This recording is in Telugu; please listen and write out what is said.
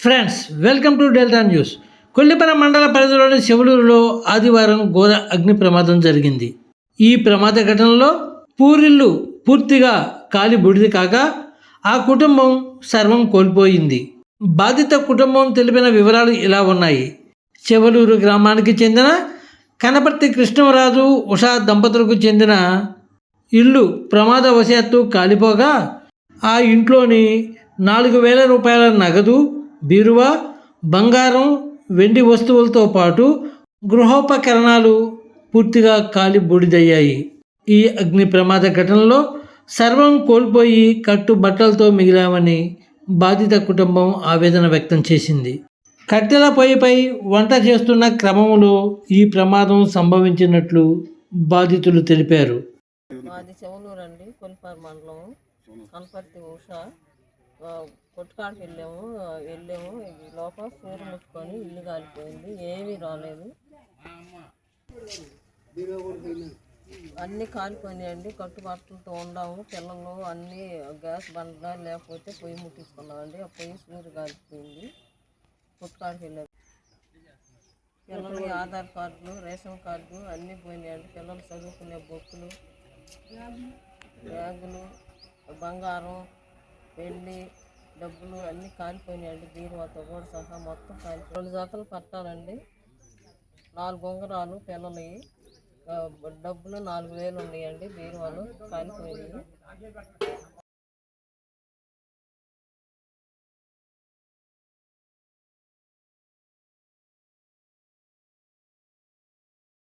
Friends welcome to delta news. Kollipara మండల పరిధిలోని శివలూరులో ఆదివారం ఘోర అగ్ని ప్రమాదం జరిగింది. ఈ ప్రమాద ఘటనలో పూరిల్లు పూర్తిగా కాలి బుడిది కాక ఆ కుటుంబం సర్వం కోల్పోయింది. బాధిత కుటుంబం తెలిపిన వివరాలు ఇలా ఉన్నాయి. శివలూరు గ్రామానికి చెందిన కనపర్తి కృష్ణరాజు ఉషా దంపతులకు చెందిన ఇల్లు ప్రమాదవశాత్తు కాలిపోగా ఆ ఇంట్లోని నాలుగు వేల రూపాయల నగదు బీరువా బంగారం వెండి వస్తువులతో పాటు గృహోపకరణాలు పూర్తిగా కాలి బూడిదయ్యాయి. ఈ అగ్ని ప్రమాద ఘటనలో సర్వం కోల్పోయి కట్టు బట్టలతో మిగిలామని బాధిత కుటుంబం ఆవేదన వ్యక్తం చేసింది. కట్టెల పొయ్యిపై వంట చేస్తున్న క్రమంలో ఈ ప్రమాదం సంభవించినట్లు బాధితులు తెలిపారు. మాది చెవులూరు అండి మండలం. కనపర్తి ఉష కొట్టుకాడికి వెళ్ళాము. వెళ్ళాము. ఈ లోపల సూరు ముట్టుకొని ఇల్లు కాలిపోయింది. ఏమీ రాలేదు. అన్నీ కాలిపోయినాయండి. కట్టుబాట్లతో ఉండాము. పిల్లలు అన్నీ గ్యాస్ బండ లేకపోతే పొయ్యి ముట్టించుకున్నామండి. ఆ పొయ్యి సూరు కాలిపోయింది. కొట్టుకాడికి వెళ్ళాము. పిల్లలకి ఆధార్ కార్డులు రేషన్ కార్డు అన్నీ పోయినాయండి. పిల్లలు చదువుకునే బొక్కులు బ్యాగులు బంగారం వెండి డబ్బులు అన్నీ కాలిపోయినాయండి. బీరువాతో కూడా సహా మొత్తం కాలిపోయి రెండు జాతలు పట్టాలండి నాలుగు ఉంగరాలు పిల్లలవి డబ్బులు నాలుగు వేలు ఉన్నాయండి. బీరువాలు కాలిపోయినాయి.